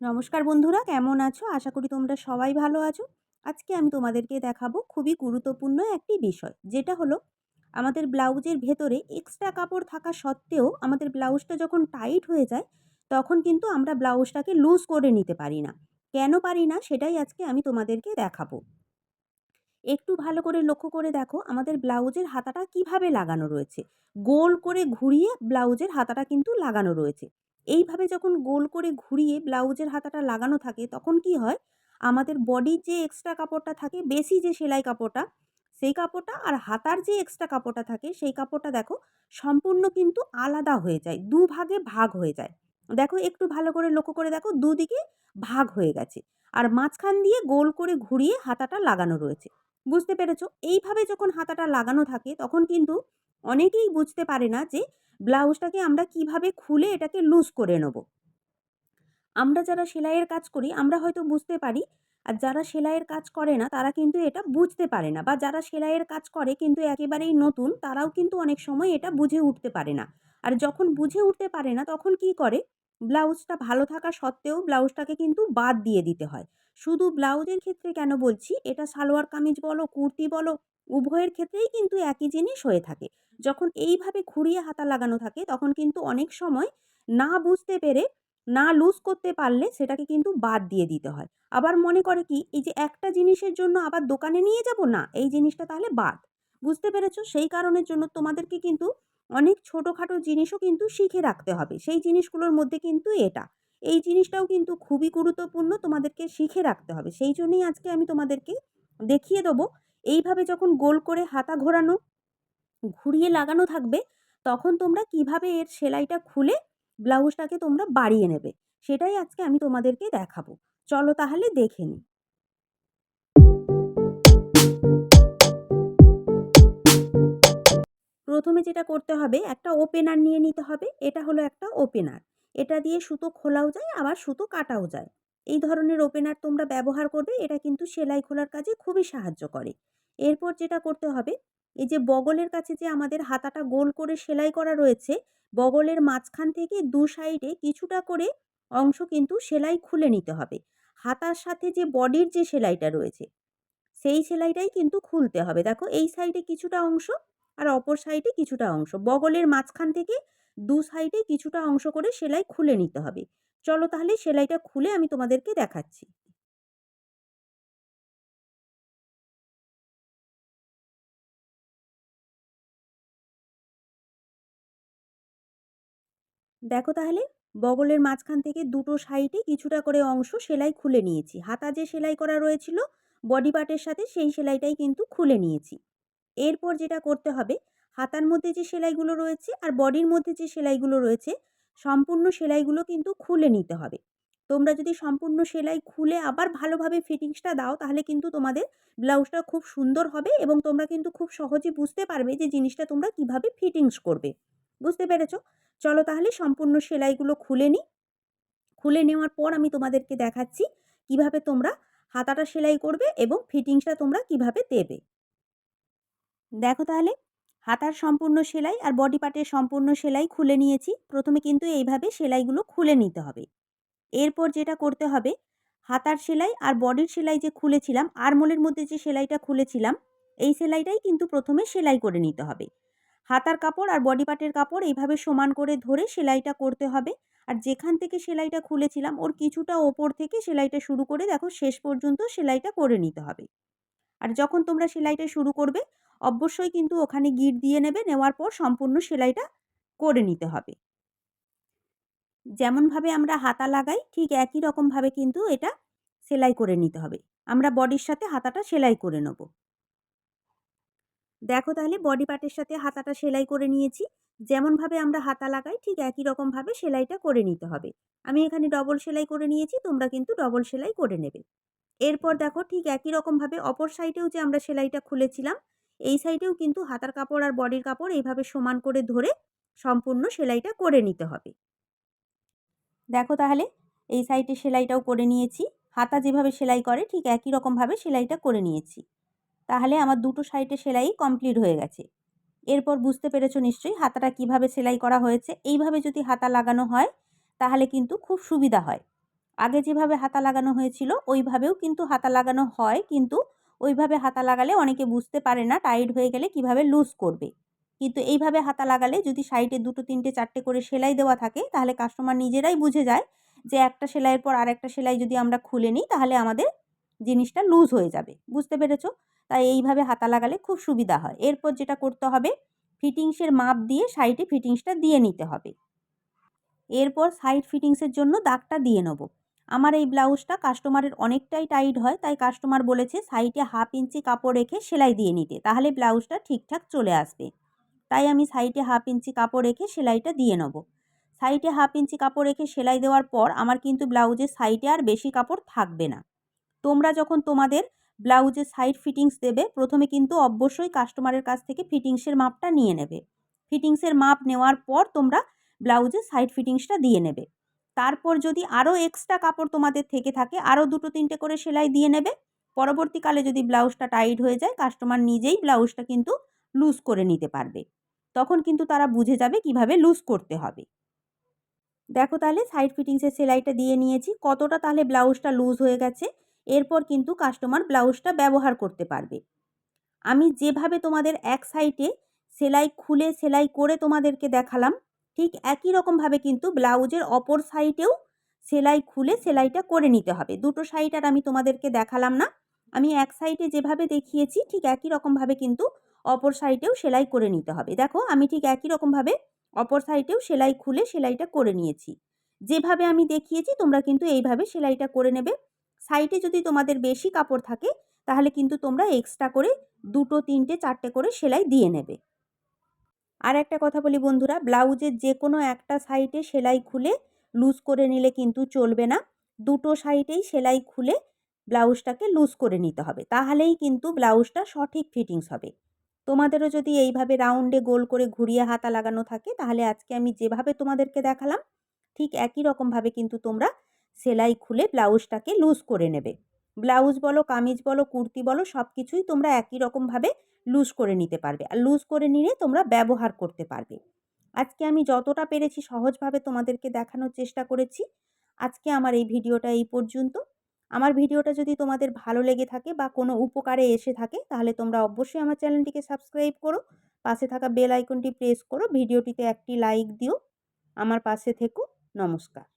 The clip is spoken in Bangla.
নমস্কার বন্ধুরা, কেমন আছো? আশা করি তোমরা সবাই ভালো আছো। আজকে আমি তোমাদেরকে দেখাবো খুবই গুরুত্বপূর্ণ একটি বিষয়, যেটা হলো আমাদের ব্লাউজের ভেতরে এক্সট্রা কাপড় থাকা সত্ত্বেও আমাদের ব্লাউজটা যখন টাইট হয়ে যায়, তখন কিন্তু আমরা ব্লাউজটাকে লুজ করে নিতে পারি না। কেন পারি না? সেটাই আজকে আমি তোমাদেরকে দেখাবো। একটু ভালো করে লক্ষ্য করে দেখো আমাদের ব্লাউজের হাতাটা কীভাবে লাগানো রয়েছে। গোল করে ঘুরিয়ে ব্লাউজের হাতাটা কিন্তু লাগানো রয়েছে। এইভাবে যখন গোল করে ঘুরিয়ে ব্লাউজের হাতাটা লাগানো থাকে তখন কি হয়? আমাদের বডির যে এক্সট্রা কাপড়টা থাকে, বেশি যে সেলাই কাপড়টা, সেই কাপড়টা আর হাতার যে এক্সট্রা কাপড়টা থাকে, সেই কাপড়টা দেখো সম্পূর্ণ কিন্তু আলাদা হয়ে যায়, দু ভাগে ভাগ হয়ে যায়। দেখো একটু ভালো করে লক্ষ্য করে দেখো দুদিকে ভাগ হয়ে গেছে। আর মাঝখান দিয়ে গোল করে ঘুরিয়ে হাতাটা লাগানো রয়েছে। বুঝতে পেরেছ? এইভাবে যখন হাতাটা লাগানো থাকে, তখন কিন্তু অনেকেই বুঝতে পারে না যে ব্লাউজটাকে আমরা কীভাবে খুলে এটাকে লুজ করে নেব। আমরা যারা সেলাইয়ের কাজ করি, আমরা হয়তো বুঝতে পারি, আর যারা সেলাইয়ের কাজ করে না, তারা কিন্তু এটা বুঝতে পারে না, বা যারা সেলাইয়ের কাজ করে কিন্তু একেবারেই নতুন, তারাও কিন্তু অনেক সময় এটা বুঝে উঠতে পারে না। আর যখন বুঝে উঠতে পারে না, তখন কি করে? ব্লাউজটা ভালো থাকা সত্ত্বেও ব্লাউজটাকে কিন্তু বাদ দিয়ে দিতে হয়। শুধু ব্লাউজের ক্ষেত্রে কেন বলছি? এটা সালোয়ার কামিজ বলো, কুর্তি বলো, উভয়ের ক্ষেত্রেই কিন্তু একই জিনিস হয়ে থাকে। যখন এইভাবে ঘুরিয়ে হাতা লাগানো থাকে, তখন কিন্তু অনেক সময় না বুঝতে পেরে, না লুজ করতে পারলে সেটাকে কিন্তু বাদ দিয়ে দিতে হয়। আবার মনে করে কি, এই যে একটা জিনিসের জন্য আবার দোকানে নিয়ে যাব? না, এই জিনিসটা তাহলে বাদ। বুঝতে পেরেছ? সেই কারণের জন্য তোমাদেরকে কিন্তু অনেক ছোটোখাটো জিনিসও কিন্তু শিখে রাখতে হবে। সেই জিনিসগুলোর মধ্যে কিন্তু এটা। এই জিনিসটাও কিন্তু খুবই গুরুত্বপূর্ণ তোমাদেরকে শিখে রাখতে হবে। সেই জন্যই আজকে আমি তোমাদেরকে দেখিয়ে দেবো, এইভাবে যখন গোল করে হাতা ঘোরানো, ঘুরিয়ে লাগানো থাকবে, তখন তোমরা কীভাবে এর সেলাইটা খুলে ব্লাউজটাকে তোমরা বাড়িয়ে নেবে, সেটাই আজকে আমি তোমাদেরকে দেখাবো। চলো তাহলে দেখে নিই। প্রথমে যেটা করতে হবে, একটা ওপেনার নিয়ে নিতে হবে, এটা হলো একটা ওপেনার এটা দিয়ে সুতো খোলাও যায়, আবার সুতো কাটাও যায়। এই ধরনের ওপেনার তোমরা ব্যবহার করবে, এটা কিন্তু সেলাই খোলার কাজে খুবই সাহায্য করে। এরপর যেটা করতে হবে, এই যে বগলের কাছে যে আমাদের হাতাটা গোল করে সেলাই করা রয়েছে, বগলের মাঝখান থেকে দু সাইডে কিছুটা করে অংশ কিন্তু সেলাই খুলে নিতে হবে। হাতার সাথে যে বডির যে সেলাইটা রয়েছে, সেই সেলাইটাই কিন্তু খুলতে হবে। দেখো, এই সাইডে কিছুটা অংশ আর অপর সাইডে কিছুটা অংশ। বগলের মাঝখান থেকে দু সাইডে কিছুটা অংশ করে সেলাই খুলে নিতে হবে। চলো তাহলে সেলাইটা খুলে আমি তোমাদেরকে দেখাচ্ছি। দেখো তাহলে, বগলের মাঝখান থেকে দুটো সাইডে কিছুটা করে অংশ সেলাই খুলে নিয়েছি। হাতা যে সেলাই করা রয়েছিল, বডি পার্টের সাথে সেই সেলাইটাই কিন্তু খুলে নিয়েছি। এরপর যেটা করতে হবে, হাতার মধ্যে যে সেলাইগুলো রয়েছে আর বডির মধ্যে যে সেলাইগুলো রয়েছে, সম্পূর্ণ সেলাইগুলো কিন্তু খুলে নিতে হবে। তোমরা যদি সম্পূর্ণ সেলাই খুলে আবার ভালোভাবে ফিটিংসটা দাও, তাহলে কিন্তু তোমাদের ব্লাউজটা খুব সুন্দর হবে এবং তোমরা কিন্তু খুব সহজে বুঝতে পারবে যে জিনিসটা তোমরা কীভাবে ফিটিংস করবে। বুঝতে পেরেছ? চলো তাহলে সম্পূর্ণ সেলাইগুলো খুলে নিই খুলে নেওয়ার পর আমি তোমাদেরকে দেখাচ্ছি কীভাবে তোমরা হাতাটা সেলাই করবে এবং ফিটিংসটা তোমরা কীভাবে দেবে। দেখো তাহলে, হাতার সম্পূর্ণ সেলাই আর বডি পার্টের সম্পূর্ণ সেলাই খুলে নিয়েছি। প্রথমে কিন্তু এইভাবে সেলাইগুলো খুলে নিতে হবে। এরপর যেটা করতে হবে, হাতার সেলাই আর বডির সেলাই যে খুলেছিলাম, আরমোলের মধ্যে যে সেলাইটা খুলেছিলাম, এই সেলাইটাই কিন্তু প্রথমে সেলাই করে নিতে হবে। হাতার কাপড় আর বডি পার্টের কাপড় এইভাবে সমান করে ধরে সেলাইটা করতে হবে। আর যেখান থেকে সেলাইটা খুলেছিলাম, ওর কিছুটা ওপর থেকে সেলাইটা শুরু করে দেখো শেষ পর্যন্ত সেলাইটা করে নিতে হবে। আর যখন তোমরা সেলাইটা শুরু করবে অবশ্যই কিন্তু ওখানে গিট দিয়ে নেবে, নেওয়ার পর সম্পূর্ণ সেলাইটা করে নিতে হবে। যেমনভাবে আমরা হাতা লাগাই, ঠিক একই রকমভাবে কিন্তু এটা সেলাই করে নিতে হবে। আমরা বডির সাথে হাতাটা সেলাই করে নেব। দেখো তাহলে বডি পার্টের সাথে হাতাটা সেলাই করে নিয়েছি। যেমনভাবে আমরা হাতা লাগাই, ঠিক একই রকমভাবে সেলাইটা করে নিতে হবে। আমি এখানে ডবল সেলাই করে নিয়েছি, তোমরা কিন্তু ডবল সেলাই করে নেবে। এরপর দেখো ঠিক একই রকমভাবে অপর সাইডেও যে আমরা সেলাইটা খুলেছিলাম এই সাইডেও কিন্তু হাতার কাপড় আর বডির কাপড় এইভাবে সমান করে ধরে সম্পূর্ণ সেলাইটা করে নিতে হবে। দেখো তাহলে, এই সাইডে সেলাইটাও করে নিয়েছি। হাতা যেভাবে সেলাই করে, ঠিক একই রকমভাবে সেলাইটা করে নিয়েছি। তাহলে আমার দুটো সাইডে সেলাই কমপ্লিট হয়ে গেছে। এরপর বুঝতে পেরেছ নিশ্চয়ই হাতাটা কীভাবে সেলাই করা হয়েছে। এইভাবে যদি হাতা লাগানো হয়, তাহলে কিন্তু খুব সুবিধা হয়। আগে যেভাবে হাতা লাগানো হয়েছিল, ওইভাবেও কিন্তু হাতা লাগানো হয়, কিন্তু ওইভাবে হাতা লাগালে অনেকে বুঝতে পারে না টাইট হয়ে গেলে কীভাবে লুজ করবে। কিন্তু এইভাবে হাতা লাগালে যদি সাইডে দুটো, তিনটে, চারটে করে সেলাই দেওয়া থাকে, তাহলে কাস্টমার নিজেরাই বুঝে যায় যে একটা সেলাইয়ের পর আর একটা সেলাই যদি আমরা খুলে নিই, তাহলে আমাদের জিনিসটা লুজ হয়ে যাবে। বুঝতে পেরেছ? তাই এইভাবে হাতা লাগালে খুব সুবিধা হয়। এরপর যেটা করতে হবে ফিটিংসের মাপ দিয়ে সাইডে ফিটিংসটা দিয়ে নিতে হবে। এরপর সাইড ফিটিংসের জন্য দাগটা দিয়ে নেব। আমার এই ব্লাউজটা কাস্টমারের অনেকটাই টাইট হয়, তাই কাস্টমার বলেছে সাইডে হাফ ইঞ্চি কাপড় রেখে সেলাই দিয়ে নিতে, তাহলে ব্লাউজটা ঠিকঠাক চলে আসবে। তাই আমি সাইডে হাফ ইঞ্চি কাপড় রেখে সেলাইটা দিয়ে নেব। সাইডে হাফ ইঞ্চি কাপড় রেখে সেলাই দেওয়ার পর আমার কিন্তু ব্লাউজের সাইডে আর বেশি কাপড় থাকবে না। তোমরা যখন তোমাদের ব্লাউজের সাইড ফিটিংস দেবে, প্রথমে কিন্তু অবশ্যই কাস্টমারের কাছ থেকে ফিটিংসের মাপটা নিয়ে নেবে। ফিটিংসের মাপ নেওয়ার পর তোমরা ব্লাউজের সাইড ফিটিংসটা দিয়ে নেবে। তারপর যদি আরও এক্সট্রা কাপড় তোমাদের থেকে থাকে আরও দুটো তিনটে করে সেলাই দিয়ে নেবে। পরবর্তীকালে যদি ব্লাউজটা টাইট হয়ে যায় কাস্টমার নিজেই ব্লাউজটা কিন্তু লুজ করে নিতে পারবে। তখন কিন্তু তারা বুঝে যাবে কীভাবে লুজ করতে হবে। দেখো তাহলে সাইড ফিটিংসের সেলাইটা দিয়ে নিয়েছি। কতটা তাহলে ব্লাউজটা লুজ হয়ে গেছে, এরপর কিন্তু কাস্টমার ব্লাউজটা ব্যবহার করতে পারবে। আমি যেভাবে তোমাদের এক সাইডে সেলাই, খুলে সেলাই করে তোমাদেরকে দেখালাম ঠিক একই রকমভাবে কিন্তু ব্লাউজের অপর সাইডেও সেলাই খুলে সেলাইটা করে নিতে হবে। দুটো সাইড আর আমি তোমাদেরকে দেখালাম না। আমি এক সাইডে যেভাবে দেখিয়েছি, ঠিক একই রকমভাবে কিন্তু অপর সাইডেও সেলাই করে নিতে হবে। দেখো, আমি ঠিক একই রকমভাবে অপর সাইডেও সেলাই খুলে সেলাইটা করে নিয়েছি। যেভাবে আমি দেখিয়েছি, তোমরা কিন্তু এইভাবে সেলাইটা করে নেবে। সাইডে যদি তোমাদের বেশি কাপড় থাকে, তাহলে কিন্তু তোমরা এক্সট্রা করে দুটো, তিনটে, চারটে করে সেলাই দিয়ে নেবে। আর একটা কথা বলি বন্ধুরা, ব্লাউজের যে কোনো একটা সাইডে সেলাই খুলে লুজ করে নিলে কিন্তু চলবে না। দুটো সাইডেই সেলাই খুলে ব্লাউজটাকে লুজ করে নিতে হবে, তাহলেই কিন্তু ব্লাউজটা সঠিক ফিটিংস হবে। তোমাদেরও যদি এইভাবে রাউন্ডে গোল করে ঘুরিয়ে হাতা লাগানো থাকে, তাহলে আজকে আমি যেভাবে তোমাদেরকে দেখালাম, ঠিক একই রকমভাবে কিন্তু তোমরা সেলাই খুলে ব্লাউজটাকে লুজ করে নেবে। ব্লাউজ বলো, কামিজ বলো, কুর্তি বলো সব কিছুই তোমরা একই রকমভাবে লুজ করে নিতে পারবে। আর লুজ করে নিয়ে তোমরা ব্যবহার করতে পারবে। আজকে আমি যতটা পেরেছি সহজভাবে তোমাদেরকে দেখানোর চেষ্টা করেছি। আজকে আমার এই ভিডিওটা এই পর্যন্ত। আমার ভিডিওটা যদি তোমাদের ভালো লেগে থাকে বা কোনো উপকারে এসে থাকে, তাহলে তোমরা অবশ্যই আমার চ্যানেলটিকে সাবস্ক্রাইব করো। পাশে থাকা বেল আইকনটি প্রেস করো। ভিডিওটিতে একটি লাইক দিও। আমার পাশে থেকো। নমস্কার।